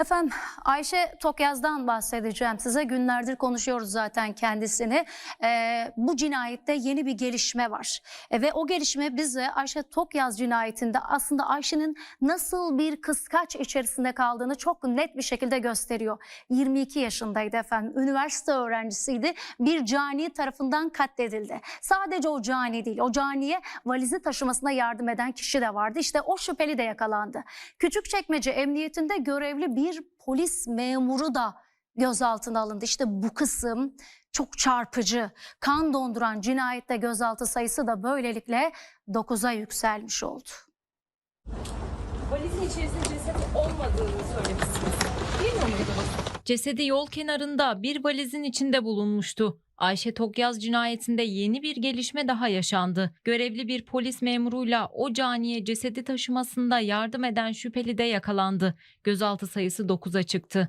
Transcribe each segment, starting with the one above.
Efendim Ayşe Tokyaz'dan bahsedeceğim size. Günlerdir konuşuyoruz zaten kendisini. Ee, bu cinayette yeni bir gelişme var. E, ve o gelişme bize Ayşe Tokyaz cinayetinde aslında Ayşe'nin nasıl bir kıskaç içerisinde kaldığını çok net bir şekilde gösteriyor. 22 yaşındaydı efendim. Üniversite öğrencisiydi. Bir cani tarafından katledildi. Sadece o cani değil. O caniye valizi taşımasına yardım eden kişi de vardı. İşte o şüpheli de yakalandı. Küçükçekmece Emniyetinde görevli bir polis memuru da gözaltına alındı. İşte bu kısım çok çarpıcı. Kan donduran cinayette gözaltı sayısı da böylelikle 9'a yükselmiş oldu. Valizin içerisinde ceset olmadığını söylemişsiniz. Değil mi? Cesedi yol kenarında bir valizin içinde bulunmuştu. Ayşe Tokyaz cinayetinde yeni bir gelişme daha yaşandı. Görevli bir polis memuruyla o caniye cesedi taşımasında yardım eden şüpheli de yakalandı. Gözaltı sayısı 9'a çıktı.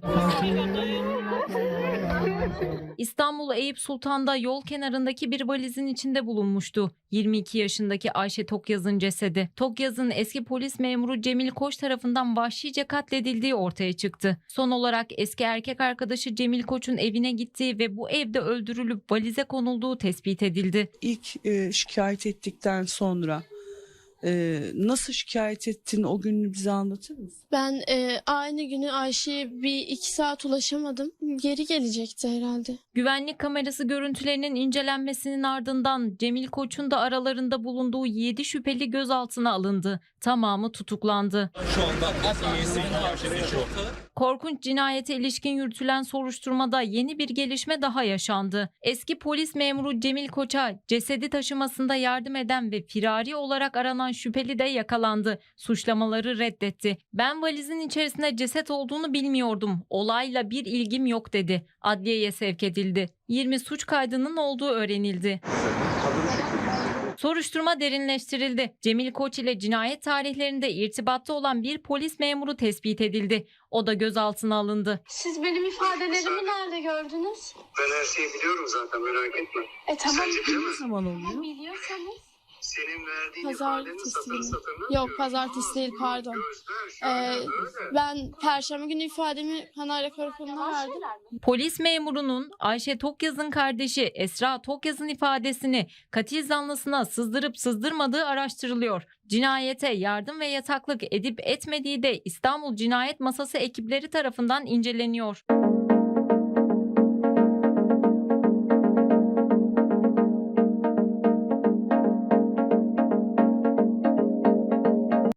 İstanbul Eyüp Sultan'da yol kenarındaki bir valizin içinde bulunmuştu. 22 yaşındaki Ayşe Tokyaz'ın cesedi. Tokyaz'ın eski polis memuru Cemil Koç tarafından vahşice katledildiği ortaya çıktı. Son olarak eski erkek arkadaşı Cemil Koç'un evine gittiği ve bu evde öldürülüp valize konulduğu tespit edildi. İlk e, şikayet ettikten sonra e, nasıl şikayet ettin o gününü bize anlatır mısın? Ben e, aynı günü Ayşe'ye bir iki saat ulaşamadım. Geri gelecekti herhalde. Güvenlik kamerası görüntülerinin incelenmesinin ardından Cemil Koç'un da aralarında bulunduğu 7 şüpheli gözaltına alındı. Tamamı tutuklandı. Şu anda. Korkunç cinayete ilişkin yürütülen soruşturmada yeni bir gelişme daha yaşandı. Eski polis memuru Cemil Koç'a cesedi taşımasında yardım eden ve firari olarak aranan şüpheli de yakalandı. Suçlamaları reddetti. Ben valizin içerisinde ceset olduğunu bilmiyordum. Olayla bir ilgim yok dedi. Adliyeye sevk edildi. 20 suç kaydının olduğu öğrenildi. Soruşturma derinleştirildi. Cemil Koç ile cinayet tarihlerinde irtibatta olan bir polis memuru tespit edildi. O da gözaltına alındı. Siz benim ifadelerimi nerede gördünüz? Ben her şeyi biliyorum zaten merak etme. E tamam. Sence Ne zaman oluyor? Biliyorsanız. Senin verdiğin Pazartesi satır mi? satır Yok, pazartesi değil, pardon. Ee, ben perşembe günü ifademi Hanayla Karakoluna verdim. Polis memurunun Ayşe Tokyaz'ın kardeşi Esra Tokyaz'ın ifadesini katil zanlısına sızdırıp sızdırmadığı araştırılıyor. Cinayete yardım ve yataklık edip etmediği de İstanbul Cinayet Masası ekipleri tarafından inceleniyor.